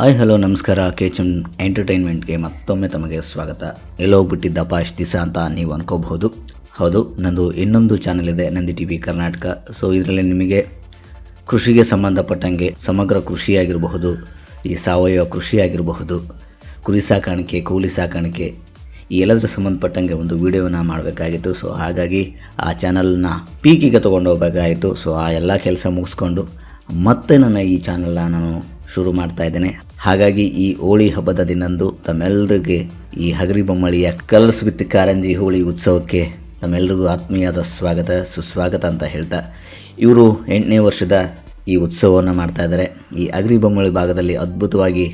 Hi hello ನಮಸ್ಕಾರ. ಕೆಚನ್ ಎಂಟರ್ಟೈನ್ಮೆಂಟ್ಗೆ ಮತ್ತೊಮ್ಮೆ ತಮಗೆ ಸ್ವಾಗತ. ಎಲ್ಲೋಗ್ಬಿಟ್ಟಿದ್ದಪ್ಪ ಇಷ್ಟು ದಿವಸ ಅಂತ ನೀವು ಅನ್ಕೋಬಹುದು. ಹೌದು, ನಂದು ಇನ್ನೊಂದು ಚಾನಲ್ ಇದೆ, Nandi T V Karnataka. So ಇದರಲ್ಲಿ ನಿಮಗೆ ಕೃಷಿಗೆ ಸಂಬಂಧಪಟ್ಟಂಗೆ ಸಮಗ್ರ ಕೃಷಿಯಾಗಿರಬಹುದು, ಈ ಸಾವಯವ ಕೃಷಿ ಆಗಿರಬಹುದು ಕುರಿ ಸಾಕಾಣಿಕೆ ಕೋಳಿ ಸಾಕಾಣಿಕೆ, ಈ ಎಲ್ಲದರ ಸಂಬಂಧಪಟ್ಟಂಗೆ ಒಂದು ವಿಡಿಯೋನ ಮಾಡಬೇಕಾಗಿತ್ತು. ಸೊ ಹಾಗಾಗಿ ಆ ಚಾನಲ್ನ ಪೀಕಿಗೆ ತೊಗೊಂಡು ಹೋಗಬೇಕಾಯಿತು ಸೊ ಆ ಎಲ್ಲ ಕೆಲಸ ಮುಗಿಸ್ಕೊಂಡು ಮತ್ತೆ ನನ್ನ ಈ ಚಾನಲ್ನ ನಾನು ಶುರು ಮಾಡ್ತಾ ಇದ್ದೇನೆ. ಹಾಗಾಗಿ ಈ ಹೋಳಿ ಹಬ್ಬದ ದಿನಂದು ತಮ್ಮೆಲ್ಲರಿಗೆ ಈ ಹಗರಿ ಬೊಮ್ಮಳಿಯ ಕಲರ್ಸ್ ವಿತ್ ಕಾರಂಜಿ ಹೋಳಿ ಉತ್ಸವಕ್ಕೆ ತಮ್ಮೆಲ್ಲರಿಗೂ ಆತ್ಮೀಯದ ಸ್ವಾಗತ, ಸುಸ್ವಾಗತ ಅಂತ ಹೇಳ್ತಾ ಇವರು ಎಂಟನೇ ವರ್ಷದ ಈ ಉತ್ಸವವನ್ನು ಮಾಡ್ತಾ ಇದ್ದಾರೆ. ಈ ಅಗ್ರಿ ಬೊಮ್ಮಳಿ ಭಾಗದಲ್ಲಿ ಅದ್ಭುತವಾಗಿ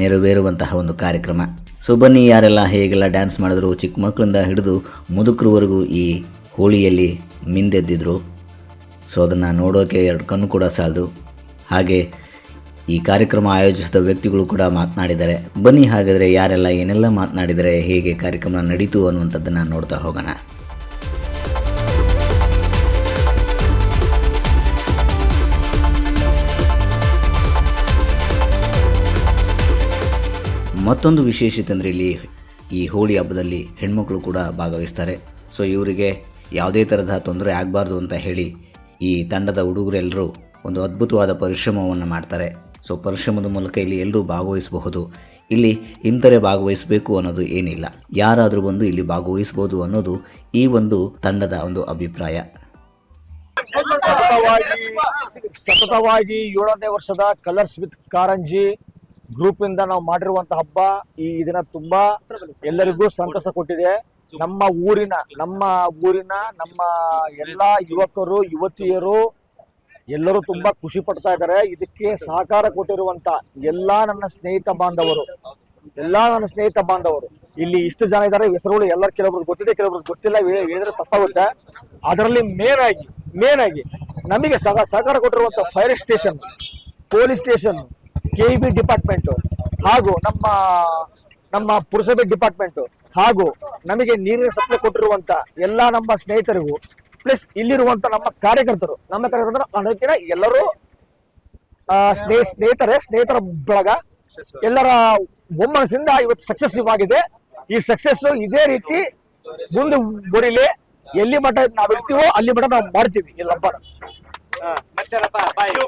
ನೆರವೇರುವಂತಹ ಒಂದು ಕಾರ್ಯಕ್ರಮ. ಸೊ ಬನ್ನಿ, ಯಾರೆಲ್ಲ ಹೇಗೆಲ್ಲ ಡ್ಯಾನ್ಸ್ ಮಾಡಿದ್ರು, ಚಿಕ್ಕ ಮಕ್ಕಳಿಂದ ಹಿಡಿದು ಮುದುಕರವರೆಗೂ ಈ ಹೋಳಿಯಲ್ಲಿ ಮಿಂದೆದ್ದಿದ್ರು. ಸೊ ಅದನ್ನು ನೋಡೋಕೆ ಎರಡು ಕಣ್ಣು ಕೂಡ ಸಾಲದು. ಹಾಗೆ ಈ ಕಾರ್ಯಕ್ರಮ ಆಯೋಜಿಸಿದ ವ್ಯಕ್ತಿಗಳು ಕೂಡ ಮಾತನಾಡಿದ್ದಾರೆ. ಬನ್ನಿ ಹಾಗಾದರೆ ಯಾರೆಲ್ಲ ಏನೆಲ್ಲ ಮಾತನಾಡಿದರೆ ಹೇಗೆ ಕಾರ್ಯಕ್ರಮ ನಡೀತು ಅನ್ನುವಂಥದ್ದನ್ನು ನೋಡ್ತಾ ಹೋಗೋಣ. ಮತ್ತೊಂದು ವಿಶೇಷತೆ ಅಂದರೆ ಇಲ್ಲಿ ಈ ಹೋಳಿ ಹಬ್ಬದಲ್ಲಿ ಹೆಣ್ಮಕ್ಳು ಕೂಡ ಭಾಗವಹಿಸ್ತಾರೆ. ಸೊ ಇವರಿಗೆ ಯಾವುದೇ ಥರದ ತೊಂದರೆ ಆಗಬಾರ್ದು ಅಂತ ಹೇಳಿ ಈ ತಂಡದ ಹುಡುಗರೆಲ್ಲರೂ ಒಂದು ಅದ್ಭುತವಾದ ಪರಿಶ್ರಮವನ್ನು ಮಾಡ್ತಾರೆ. ಸೊ ಪರಿಶ್ರಮದ ಮೂಲಕ ಇಲ್ಲಿ ಎಲ್ಲರೂ ಭಾಗವಹಿಸಬಹುದು. ಇಲ್ಲಿ ಇಂತರೆ ಭಾಗವಹಿಸಬೇಕು ಅನ್ನೋದು ಏನಿಲ್ಲ. ಯಾರಾದರೂ ಬಂದು ಇಲ್ಲಿ ಭಾಗವಹಿಸಬಹುದು ಅನ್ನೋದು ಈ ಒಂದು ತಂಡದ ಒಂದು ಅಭಿಪ್ರಾಯ. ಸತತವಾಗಿ ಸತತವಾಗಿ ಏಳನೇ ವರ್ಷದ ಕಲರ್ಸ್ ವಿತ್ ಕಾರಂಜಿ ಗ್ರೂಪ್ ಇಂದ ನಾವು ಮಾಡಿರುವಂತ ಹಬ್ಬ ಈ ದಿನ ತುಂಬಾ ಎಲ್ಲರಿಗೂ ಸಂತಸ ಕೊಟ್ಟಿದೆ. ನಮ್ಮ ಊರಿನ ನಮ್ಮ ಊರಿನ, ನಮ್ಮ ಎಲ್ಲಾ ಯುವಕರು, ಯುವತಿಯರು ಎಲ್ಲರೂ ತುಂಬಾ ಖುಷಿ ಪಡ್ತಾ ಇದ್ದಾರೆ. ಇದಕ್ಕೆ ಸಹಕಾರ ಕೊಟ್ಟಿರುವಂತ ಎಲ್ಲಾ ನನ್ನ ಸ್ನೇಹಿತ ಬಾಂಧವರು, ಎಲ್ಲಾ ನನ್ನ ಸ್ನೇಹಿತ ಬಾಂಧವರು, ಇಲ್ಲಿ ಇಷ್ಟು ಜನ ಇದ್ದಾರೆ. ಹೆಸರುಗಳು ಎಲ್ಲರೂ ಕೆಲವೊಬ್ರು ಗೊತ್ತಿದೆ ಕೆಲವೊಬ್ರು ಗೊತ್ತಿಲ್ಲ ಏನಾದ್ರೆ ತಪ್ಪಾಗುತ್ತೆ. ಅದರಲ್ಲಿ ಮೇನ್ ಆಗಿ ಮೇನ್ ಆಗಿ ನಮಗೆ ಸಹ ಸಹಕಾರ ಕೊಟ್ಟಿರುವಂತ fire station police station K B department ಹಾಗೂ ನಮ್ಮ ನಮ್ಮ ಪುರಸಭೆ ಡಿಪಾರ್ಟ್ಮೆಂಟ್ ಹಾಗೂ ನಮಗೆ ನೀರಿನ ಸಪ್ಲೈ ಕೊಟ್ಟಿರುವಂತ ಎಲ್ಲಾ ನಮ್ಮ ಸ್ನೇಹಿತರಿಗೂ ಪ್ಲಸ್ ಇಲ್ಲಿರುವಂತ ನಮ್ಮ ಕಾರ್ಯಕರ್ತರು ನಮ್ಮ ಕಾರ್ಯಕರ್ತರು ಅದಕ್ಕಿಂತ ಎಲ್ಲರೂ ಸ್ನೇಹ, ಸ್ನೇಹಿತರೆ, ಸ್ನೇಹಿತರ ಬಳಗ, ಎಲ್ಲರ ಒಮ್ಮನಸಿಂದ ಇವತ್ತು ಸಕ್ಸಸ್ ಆಗಿದೆ. ಈ ಸಕ್ಸಸ್ ಇದೇ ರೀತಿ ಮುಂದೆ ಬರೀಲಿ. ಎಲ್ಲಿ ಮಠ ನಾವಿರ್ತೀವೋ ಅಲ್ಲಿ ಮಠ ನಾವು ಮಾಡ್ತೀವಿ. ಇಲ್ಲಪ್ಪ ಹಬ್ಬನ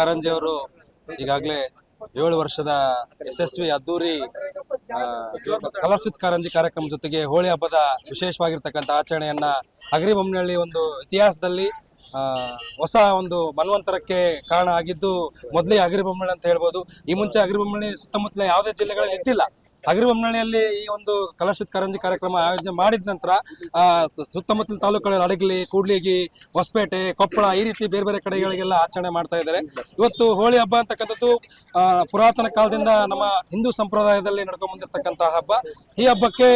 ಕಾರಂಜಿ ಅವರು ಈಗಾಗಲೇ ಏಳು ವರ್ಷದ ಯಶಸ್ವಿ ಅದ್ದೂರಿ ಕಲರ್ಸ್ ವಿತ್ ಕಾರಂಜಿ ಕಾರ್ಯಕ್ರಮ ಜೊತೆಗೆ ಹೋಳಿ ಹಬ್ಬದ ವಿಶೇಷವಾಗಿರ್ತಕ್ಕಂಥ ಆಚರಣೆಯನ್ನ ಅಗ್ರಿಬೊಮ್ಮನಹಳ್ಳಿ ಒಂದು ಇತಿಹಾಸದಲ್ಲಿ ಹೊಸ ಒಂದು ಮನ್ವಂತರಕ್ಕೆ ಕಾರಣ ಆಗಿದ್ದು ಮೊದಲೇ ಹಗರಿಬೊಮ್ಮನಹಳ್ಳಿ ಅಂತ ಹೇಳ್ಬೋದು. ಈ ಮುಂಚೆ ಹಗರಿಬೊಮ್ಮನಹಳ್ಳಿ ಸುತ್ತಮುತ್ತಲ ಯಾವುದೇ ಜಿಲ್ಲೆಗಳಲ್ಲಿ ಇದ್ದಿಲ್ಲ. ಹಗರಿಬೊಮ್ಮನಹಳ್ಳಿಯಲ್ಲಿ ಈ ಒಂದು ಕಲಶವಿತ್ ವಿತ್ ಕಾರಂಜಿ ಕಾರ್ಯಕ್ರಮ ಆಯೋಜನೆ ಮಾಡಿದ ನಂತರ ಸುತ್ತಮುತ್ತಲಿನ ತಾಲೂಕುಗಳಲ್ಲಿ ಅಡಗಲಿ, ಕೂಡ್ಲಿಗಿ, ಹೊಸಪೇಟೆ, ಕೊಪ್ಪಳ ಈ ರೀತಿ ಬೇರೆ ಬೇರೆ ಕಡೆಗಳಿಗೆಲ್ಲ ಆಚರಣೆ ಮಾಡ್ತಾ ಇದ್ದಾರೆ. ಇವತ್ತು ಹೋಳಿ ಹಬ್ಬ ಅಂತಕ್ಕಂಥದ್ದು ಪುರಾತನ ಕಾಲದಿಂದ ನಮ್ಮ ಹಿಂದೂ ಸಂಪ್ರದಾಯದಲ್ಲಿ ನಡ್ಕೊಂಡು ಬಂದಿರತಕ್ಕಂತಹ ಹಬ್ಬ. ಈ ಹಬ್ಬಕ್ಕೆ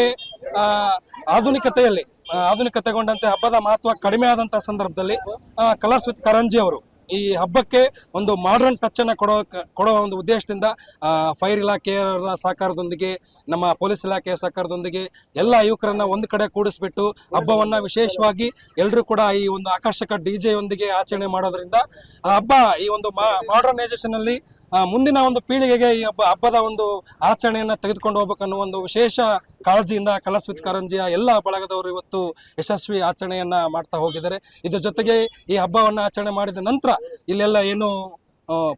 ಆಧುನಿಕತೆಯಲ್ಲಿ ಆಧುನಿಕತೆಗೊಂಡಂತೆ ಹಬ್ಬದ ಮಹತ್ವ ಕಡಿಮೆ ಆದಂತಹ ಸಂದರ್ಭದಲ್ಲಿ ಕಲರ್ಸ್ ವಿತ್ ಕರಂಜಿ ಅವರು ಈ ಹಬ್ಬಕ್ಕೆ ಒಂದು ಮಾಡ್ರನ್ ಟಚ್ ಅನ್ನ ಕೊಡೋ ಕೊಡೋ ಒಂದು ಉದ್ದೇಶದಿಂದ ಫೈರ್ ಇಲಾಖೆಯವರ ಸಹಕಾರದೊಂದಿಗೆ ನಮ್ಮ ಪೊಲೀಸ್ ಇಲಾಖೆಯ ಸಹಕಾರದೊಂದಿಗೆ ಎಲ್ಲ ಯುವಕರನ್ನ ಒಂದು ಕಡೆ ಕೂಡಿಸ್ಬಿಟ್ಟು ಹಬ್ಬವನ್ನ ವಿಶೇಷವಾಗಿ ಎಲ್ಲರೂ ಕೂಡ ಈ ಒಂದು ಆಕರ್ಷಕ ಡಿ ಯೊಂದಿಗೆ ಆಚರಣೆ ಮಾಡೋದ್ರಿಂದ ಆ ಹಬ್ಬ ಈ ಒಂದು ಮಾಡರ್ನೈಸೇಷನ್ ಅಲ್ಲಿ ಆ, ಮುಂದಿನ ಒಂದು ಪೀಳಿಗೆಗೆ ಈ ಹಬ್ಬ ಹಬ್ಬದ ಒಂದು ಆಚರಣೆಯನ್ನು ತೆಗೆದುಕೊಂಡು ಹೋಗ್ಬೇಕನ್ನೋ ಒಂದು ವಿಶೇಷ ಕಾಳಜಿಯಿಂದ ಕಲಾಸ್ವಿತ್ ಕಾರಂಜಿಯ ಎಲ್ಲ ಬಳಗದವರು ಇವತ್ತು ಯಶಸ್ವಿ ಆಚರಣೆಯನ್ನ ಮಾಡ್ತಾ ಹೋಗಿದ್ದಾರೆ. ಇದ್ರ ಜೊತೆಗೆ ಈ ಹಬ್ಬವನ್ನು ಆಚರಣೆ ಮಾಡಿದ ನಂತರ ಇಲ್ಲೆಲ್ಲ ಏನು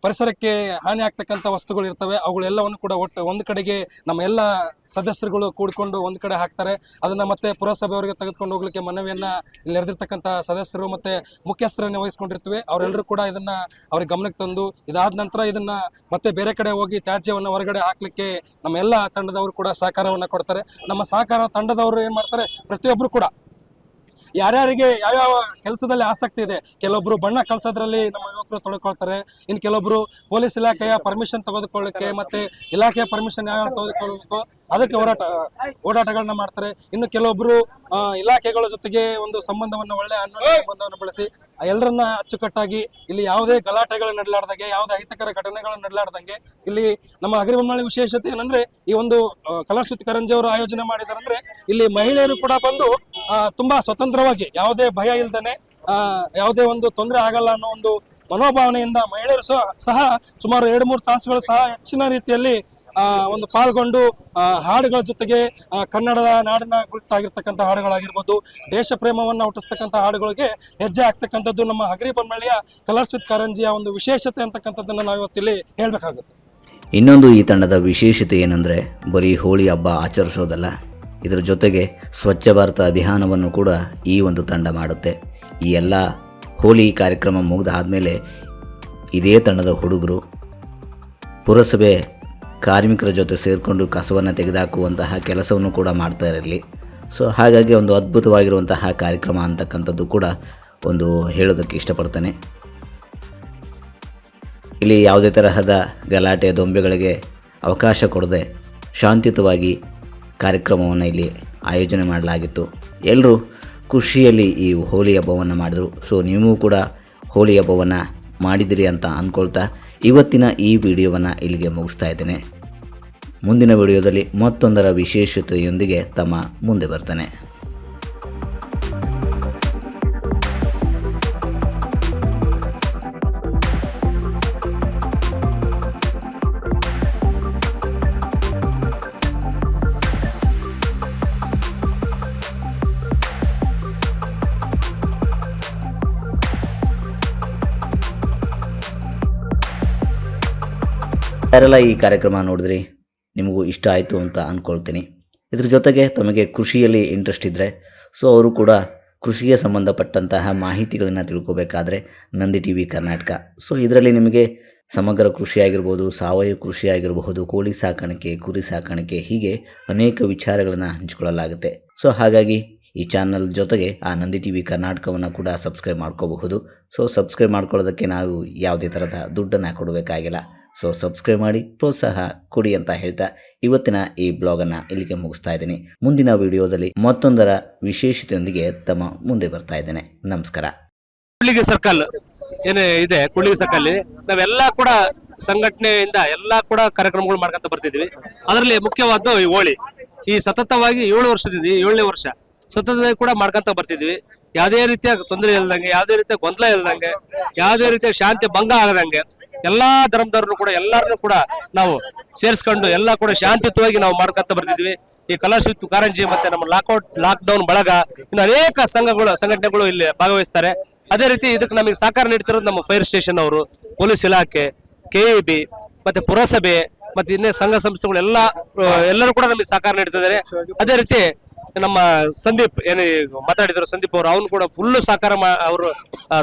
ಪರಿಸರಕ್ಕೆ ಹಾನಿ ಆಗ್ತಕ್ಕಂಥ ವಸ್ತುಗಳು ಇರ್ತವೆ. ಅವುಗಳೆಲ್ಲವನ್ನು ಕೂಡ ಒಟ್ಟು ಒಂದು ಕಡೆಗೆ ನಮ್ಮ ಎಲ್ಲ ಸದಸ್ಯರುಗಳು ಕೂಡಿಕೊಂಡು ಒಂದು ಕಡೆ ಹಾಕ್ತಾರೆ. ಅದನ್ನ ಮತ್ತೆ ಪುರಸಭೆಯವರಿಗೆ ತೆಗೆದುಕೊಂಡು ಹೋಗ್ಲಿಕ್ಕೆ ಮನವಿಯನ್ನ ಇಲ್ಲಿ ನಡೆದಿರ್ತಕ್ಕಂಥ ಸದಸ್ಯರು ಮತ್ತೆ ಮುಖ್ಯಸ್ಥರನ್ನ ವಹಿಸ್ಕೊಂಡಿರ್ತೀವಿ. ಅವರೆಲ್ಲರೂ ಕೂಡ ಇದನ್ನ ಅವ್ರಿಗೆ ಗಮನಕ್ಕೆ ತಂದು ಇದಾದ ನಂತರ ಇದನ್ನ ಮತ್ತೆ ಬೇರೆ ಕಡೆ ಹೋಗಿ ತ್ಯಾಜ್ಯವನ್ನು ಹೊರಗಡೆ ಹಾಕಲಿಕ್ಕೆ ನಮ್ಮ ಎಲ್ಲ ತಂಡದವರು ಕೂಡ ಸಹಕಾರವನ್ನು ಕೊಡ್ತಾರೆ. ನಮ್ಮ ಸಹಕಾರ ತಂಡದವರು ಏನು ಮಾಡ್ತಾರೆ? ಪ್ರತಿಯೊಬ್ಬರು ಕೂಡ ಯಾರ್ಯಾರಿಗೆ ಯಾವ್ಯಾವ ಕೆಲಸದಲ್ಲಿ ಆಸಕ್ತಿ ಇದೆ, ಕೆಲವೊಬ್ರು ಬಣ್ಣ ಕಲ್ಸೋದ್ರಲ್ಲಿ ನಮ್ಮ ಯುವಕರು ತೊಡಕೊಳ್ತಾರೆ ಇನ್ನು ಕೆಲವೊಬ್ರು ಪೊಲೀಸ್ ಇಲಾಖೆಯ ಪರ್ಮಿಷನ್ ತೆಗೆದುಕೊಳ್ಳಕ್ಕೆ ಮತ್ತೆ ಇಲಾಖೆಯ ಪರ್ಮಿಷನ್ ಯಾವ ತೆಗೆದುಕೊಳ್ಳಬೇಕು ಅದಕ್ಕೆ ಹೋರಾಟ, ಓಡಾಟಗಳನ್ನ ಮಾಡ್ತಾರೆ. ಇನ್ನು ಕೆಲವೊಬ್ರು ಇಲಾಖೆಗಳ ಜೊತೆಗೆ ಒಂದು ಸಂಬಂಧವನ್ನ, ಒಳ್ಳೆ ಸಂಬಂಧವನ್ನು ಬಳಸಿ ಎಲ್ಲರನ್ನ ಅಚ್ಚುಕಟ್ಟಾಗಿ ಇಲ್ಲಿ ಯಾವುದೇ ಗಲಾಟೆಗಳು ನಡಲಾರ್ದಂಗೆ, ಯಾವುದೇ ಅಹಿತಕರ ಘಟನೆಗಳು ನಡಲಾರ್ದಂಗೆ ಇಲ್ಲಿ ನಮ್ಮ ಅಗ್ರಿಬೊಮ್ಮಳಿ ವಿಶೇಷತೆ ಏನಂದ್ರೆ ಈ ಒಂದು ಕಲಾಶ್ರುತಿ ಕರಂಜಿ ಅವರು ಆಯೋಜನೆ ಮಾಡಿದಾರೆ ಅಂದ್ರೆ ಇಲ್ಲಿ ಮಹಿಳೆಯರು ಕೂಡ ಬಂದು ತುಂಬಾ ಸ್ವತಂತ್ರವಾಗಿ, ಯಾವುದೇ ಭಯ ಇಲ್ದನೆ ಯಾವುದೇ ಒಂದು ತೊಂದರೆ ಆಗಲ್ಲ ಅನ್ನೋ ಒಂದು ಮನೋಭಾವನೆಯಿಂದ ಮಹಿಳೆಯರು ಸಹ ಸುಮಾರು ಎರಡು ಮೂರು ತಾಸುಗಳು ಸಹ ಹೆಚ್ಚಿನ ರೀತಿಯಲ್ಲಿ ಒಂದು ಪಾಲ್ಗೊಂಡು ಹಾಡುಗಳ ಜೊತೆಗೆ ಕನ್ನಡದ ನಾಡಿನ ಕುರಿತಾಗಿರ್ತಕ್ಕಂಥ ಹಾಡುಗಳಾಗಿರ್ಬೋದು, ದೇಶ ಪ್ರೇಮವನ್ನು ಹುಟ್ಟಿಸ್ತಕ್ಕಂಥ ಹಾಡುಗಳಿಗೆ ಹೆಜ್ಜೆ ಆಗ್ತಕ್ಕಂಥದ್ದು ನಮ್ಮ ಹಗರಿ ಬೊಮ್ಮಳಿಯ ಕಲರ್ಸ್ ವಿತ್ ಕಾರಂಜಿಯ ಒಂದು ವಿಶೇಷತೆ ಅಂತಕ್ಕಂಥದ್ದನ್ನು ನಾವು ಇವತ್ತಿಲ್ಲಿ ಹೇಳ್ಬೇಕಾಗುತ್ತೆ. ಇನ್ನೊಂದು ಈ ತಂಡದ ವಿಶೇಷತೆ ಏನಂದರೆ, ಬರೀ ಹೋಳಿ ಹಬ್ಬ ಆಚರಿಸೋದಲ್ಲ ಇದರ ಜೊತೆಗೆ ಸ್ವಚ್ಛ ಭಾರತ ಅಭಿಯಾನವನ್ನು ಕೂಡ ಈ ಒಂದು ತಂಡ ಮಾಡುತ್ತೆ. ಈ ಎಲ್ಲ ಹೋಳಿ ಕಾರ್ಯಕ್ರಮ ಮುಗಿದ ಆದಮೇಲೆ ಇದೇ ತಂಡದ ಹುಡುಗರು ಪುರಸಭೆ ಕಾರ್ಮಿಕರ ಜೊತೆ ಸೇರಿಕೊಂಡು ಕಸವನ್ನು ತೆಗೆದುಹಾಕುವಂತಹ ಕೆಲಸವನ್ನು ಕೂಡ ಮಾಡ್ತಾ ಇರಲಿ. ಸೊ, ಹಾಗಾಗಿ ಒಂದು ಅದ್ಭುತವಾಗಿರುವಂತಹ ಕಾರ್ಯಕ್ರಮ ಅಂತಕ್ಕಂಥದ್ದು ಕೂಡ ಒಂದು ಹೇಳೋದಕ್ಕೆ ಇಷ್ಟಪಡ್ತಾನೆ. ಇಲ್ಲಿ ಯಾವುದೇ ತರಹದ ಗಲಾಟೆ, ದೊಂಬೆಗಳಿಗೆ ಅವಕಾಶ ಕೊಡದೆ ಶಾಂತಿಯುತವಾಗಿ ಕಾರ್ಯಕ್ರಮವನ್ನು ಇಲ್ಲಿ ಆಯೋಜನೆ ಮಾಡಲಾಗಿತ್ತು. ಎಲ್ಲರೂ ಖುಷಿಯಲ್ಲಿ ಈ ಹೋಳಿ ಹಬ್ಬವನ್ನು ಮಾಡಿದರು. ಸೊ ನೀವು ಕೂಡ ಹೋಳಿ ಹಬ್ಬವನ್ನು ಮಾಡಿದಿರಿ ಅಂತ ಅಂದ್ಕೊಳ್ತಾ ಇವತ್ತಿನ ಈ ವಿಡಿಯೋವನ್ನು ಇಲ್ಲಿಗೆ ಮುಗಿಸ್ತಾ ಇದ್ದೇನೆ. ಮುಂದಿನ ವಿಡಿಯೋದಲ್ಲಿ ಮತ್ತೊಂದರ ವಿಶೇಷತೆಯೊಂದಿಗೆ ತಮ್ಮ ಮುಂದೆ ಬರ್ತಾನೆ. ಯಾರೆಲ್ಲ ಈ ಕಾರ್ಯಕ್ರಮ ನೋಡಿದ್ರಿ, ನಿಮಗೂ ಇಷ್ಟ ಆಯಿತು ಅಂತ ಅಂದ್ಕೊಳ್ತೀನಿ ಇದ್ರ ಜೊತೆಗೆ ತಮಗೆ ಕೃಷಿಯಲ್ಲಿ ಇಂಟ್ರೆಸ್ಟ್ ಇದ್ದರೆ ಸೊ ಅವರು ಕೂಡ ಕೃಷಿಗೆ ಸಂಬಂಧಪಟ್ಟಂತಹ ಮಾಹಿತಿಗಳನ್ನು ತಿಳ್ಕೊಬೇಕಾದ್ರೆ Nandi T V Karnataka. So ಇದರಲ್ಲಿ ನಿಮಗೆ ಸಮಗ್ರ ಕೃಷಿ ಆಗಿರ್ಬೋದು, ಸಾವಯವ ಕೃಷಿ ಆಗಿರಬಹುದು, ಕೋಳಿ ಸಾಕಾಣಿಕೆ, ಕುರಿ ಸಾಕಾಣಿಕೆ, ಹೀಗೆ ಅನೇಕ ವಿಚಾರಗಳನ್ನು ಹಂಚಿಕೊಳ್ಳಲಾಗುತ್ತೆ. ಸೊ ಹಾಗಾಗಿ ಈ ಚಾನಲ್ ಜೊತೆಗೆ ಆ ನಂದಿ ಟಿ ವಿ ಕರ್ನಾಟಕವನ್ನು ಕೂಡ ಸಬ್ಸ್ಕ್ರೈಬ್ ಮಾಡ್ಕೋಬಹುದು. ಸೊ ಸಬ್ಸ್ಕ್ರೈಬ್ ಮಾಡ್ಕೊಳ್ಳೋದಕ್ಕೆ ನಾವು ಯಾವುದೇ ಥರದ ದುಡ್ಡನ್ನು ಕೊಡಬೇಕಾಗಿಲ್ಲ. ಸೊ ಸಬ್ಸ್ಕ್ರೈಬ್ ಮಾಡಿ, ಪ್ರೋತ್ಸಾಹ ಕೊಡಿ ಅಂತ ಹೇಳ್ತಾ ಇವತ್ತಿನ ಈ ಬ್ಲಾಗನ್ನು ಇಲ್ಲಿಗೆ ಮುಗಿಸ್ತಾ ಇದ್ದೀನಿ. ಮುಂದಿನ ವಿಡಿಯೋದಲ್ಲಿ ಮತ್ತೊಂದರ ವಿಶೇಷತೆಯೊಂದಿಗೆ ತಮ್ಮ ಮುಂದೆ ಬರ್ತಾ ಇದ್ದೇನೆ. ನಮಸ್ಕಾರ. ಕುಳ್ಳಿಗೆ ಸರ್ಕಲ್ ಏನೇ ಇದೆ, ಕುಳ್ಳಿಗೆ ಸರ್ಕಲ್ ನಾವೆಲ್ಲ ಕೂಡ ಸಂಘಟನೆಯಿಂದ ಎಲ್ಲಾ ಕೂಡ ಕಾರ್ಯಕ್ರಮಗಳು ಮಾಡ್ಕೊಂತ ಬರ್ತಿದ್ವಿ ಅದರಲ್ಲಿ ಮುಖ್ಯವಾದ್ದು ಈ ಹೋಳಿ. ಈ ಸತತವಾಗಿ ಏಳು ವರ್ಷದಿಂದ ಏಳನೇ ವರ್ಷ ಸತತವಾಗಿ ಕೂಡ ಮಾಡ್ಕೊಂತ ಬರ್ತಿದ್ವಿ ಯಾವುದೇ ರೀತಿಯ ತೊಂದರೆ ಇಲ್ದಂಗೆ, ಯಾವುದೇ ರೀತಿಯ ಗೊಂದಲ ಇಲ್ಲದಂಗೆ ಯಾವುದೇ ರೀತಿಯ ಶಾಂತಿ ಭಂಗ ಆಗದಂಗೆ ಎಲ್ಲಾ ಧರ್ಮದವ್ರನ್ನು ಕೂಡ, ಎಲ್ಲಾರನ್ನು ಕೂಡ ನಾವು ಸೇರಿಸ್ಕೊಂಡು ಎಲ್ಲ ಕೂಡ ಶಾಂತಿಯುತವಾಗಿ ನಾವು ಮಾಡ್ಕೊತ ಬರ್ತಿದ್ವಿ. ಈ ಕಲಾಶಿತ್ ಕಾರಂಜಿ ಮತ್ತೆ ನಮ್ಮ ಲಾಕ್ಔಟ್ ಲಾಕ್ ಡೌನ್ ಬಳಗ ಇನ್ನು ಅನೇಕ ಸಂಘಗಳು, ಸಂಘಟನೆಗಳು ಇಲ್ಲಿ ಭಾಗವಹಿಸ್ತಾರೆ. ಅದೇ ರೀತಿ ಇದಕ್ಕೆ ನಮಗೆ ಸಹಕಾರ ನೀಡ್ತಿರೋದು ನಮ್ಮ ಫೈರ್ ಸ್ಟೇಷನ್ ಅವರು, ಪೊಲೀಸ್ ಇಲಾಖೆ ಕೆಇಬಿ ಮತ್ತೆ ಪುರಸಭೆ ಮತ್ತೆ ಇನ್ನೇ ಸಂಘ ಸಂಸ್ಥೆಗಳು ಎಲ್ಲ, ಎಲ್ಲರೂ ಕೂಡ ನಮಗೆ ಸಹಕಾರ ನೀಡ್ತಿದ್ದಾರೆ. ಅದೇ ರೀತಿ ನಮ್ಮ ಸಂದೀಪ್, ಏನು ಮಾತಾಡಿದ್ರು ಸಂದೀಪ್ ಅವರು, ಅವನು ಕೂಡ ಫುಲ್ಲು ಸಹಕಾರ ಅವರು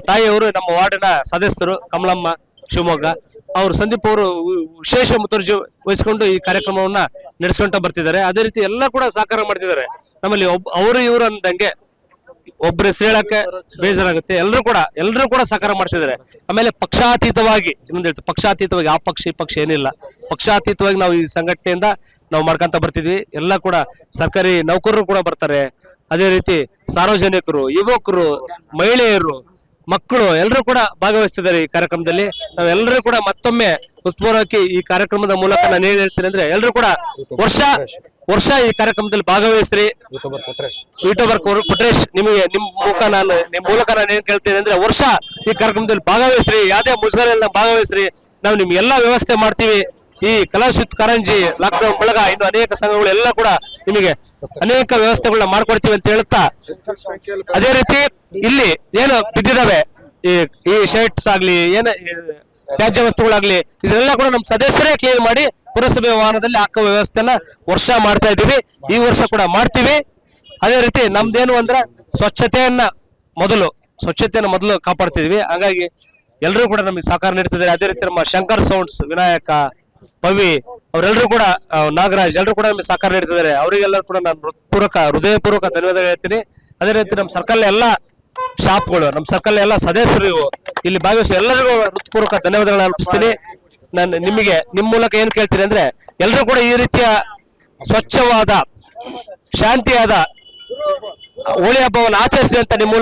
ತಾಯಿಯವರು ನಮ್ಮ ವಾರ್ಡಿನ ಸದಸ್ಯರು ಕಮಲಮ್ಮ. ಶಿವಮೊಗ್ಗ. ಅವರು ಸಂದೀಪ್ ಅವರು ವಿಶೇಷ ಮುತುವರ್ಜಿ ವಹಿಸಿಕೊಂಡು ಈ ಕಾರ್ಯಕ್ರಮವನ್ನ ನಡೆಸ್ಕೊಂತ ಬರ್ತಿದ್ದಾರೆ. ಅದೇ ರೀತಿ ಎಲ್ಲ ಕೂಡ ಸಹಕಾರ ಮಾಡ್ತಿದ್ದಾರೆ. ನಮ್ಮಲ್ಲಿ ಒಬ್, ಅವರು ಇವರು ಅಂದಂಗೆ ಒಬ್ರು ಹೇಳಕ್ಕೆ ಬೇಜಾರಾಗುತ್ತೆ. ಎಲ್ಲರೂ ಕೂಡ ಎಲ್ಲರೂ ಕೂಡ ಸಹಕಾರ ಮಾಡ್ತಿದ್ದಾರೆ. ಆಮೇಲೆ ಪಕ್ಷಾತೀತವಾಗಿ, ಇನ್ನೊಂದು ಹೇಳ್ತಾರೆ ಪಕ್ಷಾತೀತವಾಗಿ, ಆ ಪಕ್ಷ, ಈ ಪಕ್ಷ ಏನಿಲ್ಲ. ಪಕ್ಷಾತೀತವಾಗಿ ನಾವು ಈ ಸಂಘಟನೆಯಿಂದ ನಾವು ಮಾಡ್ಕೊಂತ ಬರ್ತಿದ್ವಿ. ಎಲ್ಲ ಕೂಡ ಸರ್ಕಾರಿ ನೌಕರರು ಕೂಡ ಬರ್ತಾರೆ. ಅದೇ ರೀತಿ ಸಾರ್ವಜನಿಕರು, ಯುವಕರು, ಮಹಿಳೆಯರು ಮಕ್ಕಳು ಎಲ್ಲರೂ ಕೂಡ ಭಾಗವಹಿಸ್ತಿದ್ದಾರೆ ಈ ಕಾರ್ಯಕ್ರಮದಲ್ಲಿ. ನಾವೆಲ್ಲರೂ ಕೂಡ ಮತ್ತೊಮ್ಮೆ ಉತ್ಪೂರ್ವಕ್ಕೆ ಈ ಕಾರ್ಯಕ್ರಮದ ಮೂಲಕ ನಾನು ಏನ್ ಹೇಳ್ತೀನಿ ಅಂದ್ರೆ ಎಲ್ಲರೂ ಕೂಡ ವರ್ಷ ವರ್ಷ ಈ ಕಾರ್ಯಕ್ರಮದಲ್ಲಿ ಭಾಗವಹಿಸ್ರಿ. ಯೂಟ್ಯೂಬರ್ ಪುಟ್ರೇಶ್ ನಿಮಗೆ ನಿಮ್ ಮೂಲಕ ನಾನು ನಿಮ್ ಮೂಲಕ ನಾನು ಏನ್ ಕೇಳ್ತೀನಿ ಅಂದ್ರೆ ವರ್ಷ ಈ ಕಾರ್ಯಕ್ರಮದಲ್ಲಿ ಭಾಗವಹಿಸ್ರಿ ಯಾವ್ದೇ ಮುಜುಗರಲ್ಲಿ ಭಾಗವಹಿಸ್ರಿ. ನಾವು ನಿಮ್ಗೆ ಎಲ್ಲಾ ವ್ಯವಸ್ಥೆ ಮಾಡ್ತೀವಿ. ಈ ಕಲಾಶುತ್ ಕಾರಂಜಿ ಲಾಕ್ಡೌನ್ ಬಳಗ ಇನ್ನು ಅನೇಕ ಸಂಘಗಳು ಎಲ್ಲ ಕೂಡ ನಿಮಗೆ ಅನೇಕ ವ್ಯವಸ್ಥೆಗಳನ್ನ ಮಾಡ್ಕೊಡ್ತೀವಿ ಅಂತ ಹೇಳುತ್ತಾ? ಅದೇ ರೀತಿ ಇಲ್ಲಿ ಏನು ಬಿದ್ದಿದಾವೆ? ಈ ಈ ಶರ್ಟ್ಸ್ ಆಗ್ಲಿ, ಏನ ತ್ಯಾಜ್ಯ ವಸ್ತುಗಳಾಗ್ಲಿ, ಇದೆಲ್ಲ ಕೂಡ ನಮ್ಮ ಸದಸ್ಯರೇ ಕ್ಲೀನ್ ಮಾಡಿ ಪುರಸಭೆ ವಾಹನದಲ್ಲಿ ಹಾಕೋ ವ್ಯವಸ್ಥೆನ ವರ್ಷ ಮಾಡ್ತಾ ಇದ್ದೀವಿ. ಈ ವರ್ಷ ಕೂಡ ಮಾಡ್ತೀವಿ. ಅದೇ ರೀತಿ ನಮ್ದೇನು ಅಂದ್ರೆ ಸ್ವಚ್ಛತೆಯನ್ನ ಮೊದಲು ಸ್ವಚ್ಛತೆಯನ್ನ ಮೊದಲು ಕಾಪಾಡ್ತಿದ್ವಿ. ಹಾಗಾಗಿ ಎಲ್ಲರೂ ಕೂಡ ನಮಗೆ ಸಹಕಾರ ನೀಡ್ತಿದ್ದಾರೆ. ಅದೇ ರೀತಿ ನಮ್ಮ ಶಂಕರ್ ಸೌಂಡ್ಸ್ ವಿನಾಯಕ ಪವಿ ಅವರೆಲ್ಲರೂ ಕೂಡ ನಾಗರಾಜ್ ಎಲ್ಲರೂ ಕೂಡ ನಮಗೆ ಸಹಕಾರ ನೀಡ್ತಿದ್ದಾರೆ. ಅವರಿಗೆಲ್ಲರೂ ಕೂಡ ನಾನು ಹೃತ್ಪೂರ್ವಕ, ಹೃದಯಪೂರ್ವಕ ಧನ್ಯವಾದಗಳು ಹೇಳ್ತೀನಿ. ಅದೇ ರೀತಿ ನಮ್ಮ ಸರ್ಕಲ್ ಎಲ್ಲ ಶಾಪ್ಗಳು, ನಮ್ಮ ಸರ್ಕಲ್ ಎಲ್ಲ ಸದಸ್ಯರು ಇಲ್ಲಿ ಭಾಗವಹಿಸಿ ಎಲ್ಲರಿಗೂ ಹೃತ್ಪೂರ್ವಕ ಧನ್ಯವಾದಗಳನ್ನ ಅರ್ಪಿಸ್ತೀನಿ. ನಾನು ನಿಮಗೆ, ನಿಮ್ಮ ಮೂಲಕ ಏನ್ ಕೇಳ್ತೀನಿ ಅಂದ್ರೆ ಎಲ್ಲರೂ ಕೂಡ ಈ ರೀತಿಯ ಸ್ವಚ್ಛವಾದ, ಶಾಂತಿಯಾದ ಹೋಳಿ ಹಬ್ಬವನ್ನು ಆಚರಿಸಿ ನಿಮ್ಮ ಮೂಲಕ